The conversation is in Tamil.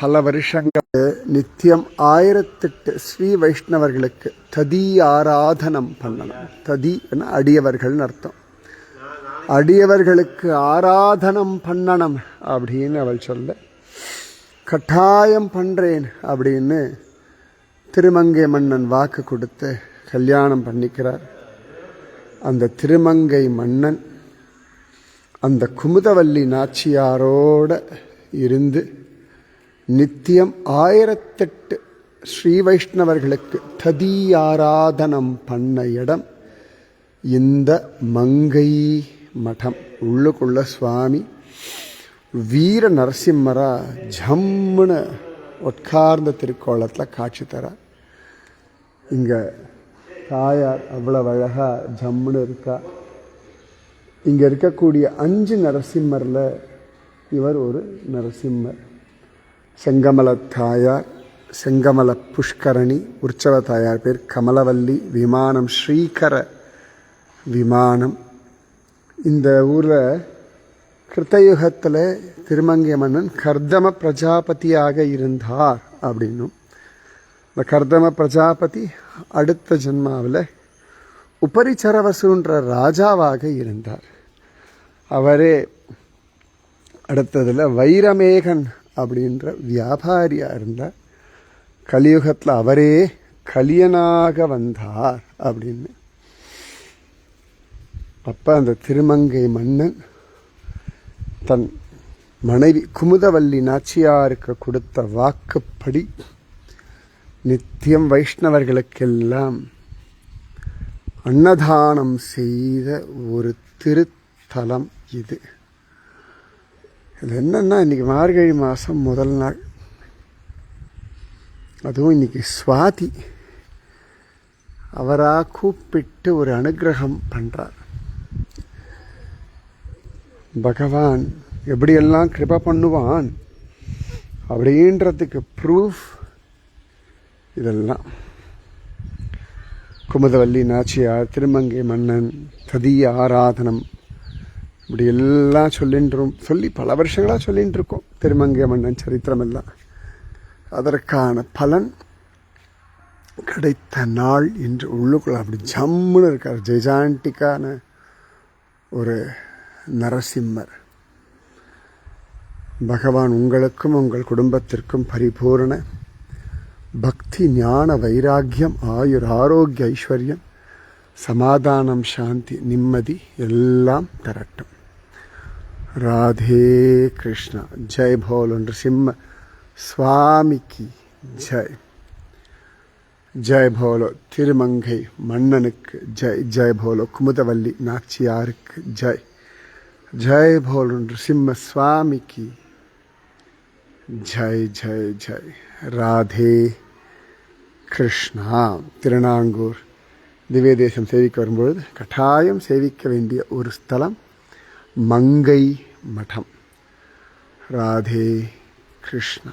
பல வருஷங்கள் நித்தியம் ஆயிரத்தெட்டு ஸ்ரீ வைஷ்ணவர்களுக்கு ததி ஆராதனம் பண்ணணும். ததி அடியவர்கள்னு அர்த்தம். அடியவர்களுக்கு ஆராதனம் பண்ணணும் அப்படின்னு அவள் சொல்ல கட்டாயம் பண்ணுறேன் அப்படின்னு திருமங்கை மன்னன் வாக்கு கொடுத்து கல்யாணம் பண்ணிக்கிறார். அந்த திருமங்கை மன்னன் அந்த குமுதவல்லி நாச்சியாரோட இருந்து நித்தியம் ஆயிரத்தெட்டு ஸ்ரீ வைஷ்ணவர்களுக்கு ததீயாராதனம் பண்ண இடம் இந்த மங்கை மடம். உள்ளுக்குள்ள சுவாமி வீர நரசிம்மரா ஜம்முன்னு உட்கார்ந்த திருக்கோலத்தில் காட்சி தர. இங்கே தாயார் அவ்வளவு அழகாக ஜம்முன்னு இருக்கா. இங்கே இருக்கக்கூடிய அஞ்சு நரசிம்மரில் இவர் ஒரு நரசிம்மர். செங்கமல தாயார் செங்கமல புஷ்கரணி உற்சவ தாயார் பேர் கமலவல்லி விமானம் ஸ்ரீகர விமானம். இந்த ஊரில் கிருத்தயுகத்தில் திருமங்கை மன்னன் கர்தம பிரஜாபதியாக இருந்தார் அப்படின்னும். இந்த கர்தம பிரஜாபதி அடுத்த ஜென்மாவில் உபரிச்சரவசுன்ற ராஜாவாக இருந்தார். அவரே அடுத்ததில் வைரமேகன் அப்படின்ற வியாபாரியாக இருந்தால் கலியுகத்தில் அவரே கலியனாக வந்தார் அப்படின்னு. அப்போ அந்த திருமங்கை மன்னன் தன் மனைவி குமுதவல்லி நாச்சியாருக்கு கொடுத்த வாக்குப்படி நித்தியம் வைஷ்ணவர்களுக்கெல்லாம் அன்னதானம் செய்த ஒரு திருத்தலம் இது. இது என்னன்னா இன்றைக்கி மார்கழி மாதம் முதல் நாள். அதுவும் இன்றைக்கி சுவாதி. அவராக கூப்பிட்டு ஒரு அனுகிரகம் பண்ணுறார் பகவான் எப்படியெல்லாம் கிருப பண்ணுவான் அப்படின்றதுக்கு ப்ரூஃப் இதெல்லாம். குமுதவல்லி நாச்சியார் திருமங்கை மன்னன் ததிய ஆராதனம். இப்படி எல்லாம் சொல்லின்றோம். சொல்லி பல வருஷங்களாக சொல்லிட்டு இருக்கோம் திருமங்கை மன்னன் சரித்திரம் எல்லாம் அதற்கான பலன் கிடைத்த நாள் என்று உள்ளுக்குள்ள அப்படி ஜம்முன்னு இருக்கார். ஜெஜாண்டிக்கான ஒரு நரசிம்மர். பகவான் உங்களுக்கும் உங்கள் குடும்பத்திற்கும் பரிபூரண பக்தி ஞான வைராக்கியம் ஆயுர் ஆரோக்கிய ஐஸ்வர்யம் சமாதானம் சாந்தி நிம்மதி எல்லாம் தரட்டும். ராதே கிருஷ்ணா ஜெய் போலோ சிம்ம சுவாமிக்கு ஜெய் ஜெய் போலோ திருமங்கை மன்னனுக்கு ஜெய் ஜெய் போலோ குமுதவல்லி நாச்சியாருக்கு ஜெய் ஜெய் போலோ சிம்ம சுவாமிக்கு ஜெய் ஜெய் ஜெய் ராதே கிருஷ்ணா திருநாங்கூர் திவ்ய தேசம் சேவிக்க வரும்பொழுது கட்டாயம் சேவிக்க வேண்டிய ஒரு ஸ்தலம் மங்கை மடம் ராதே கிருஷ்ணா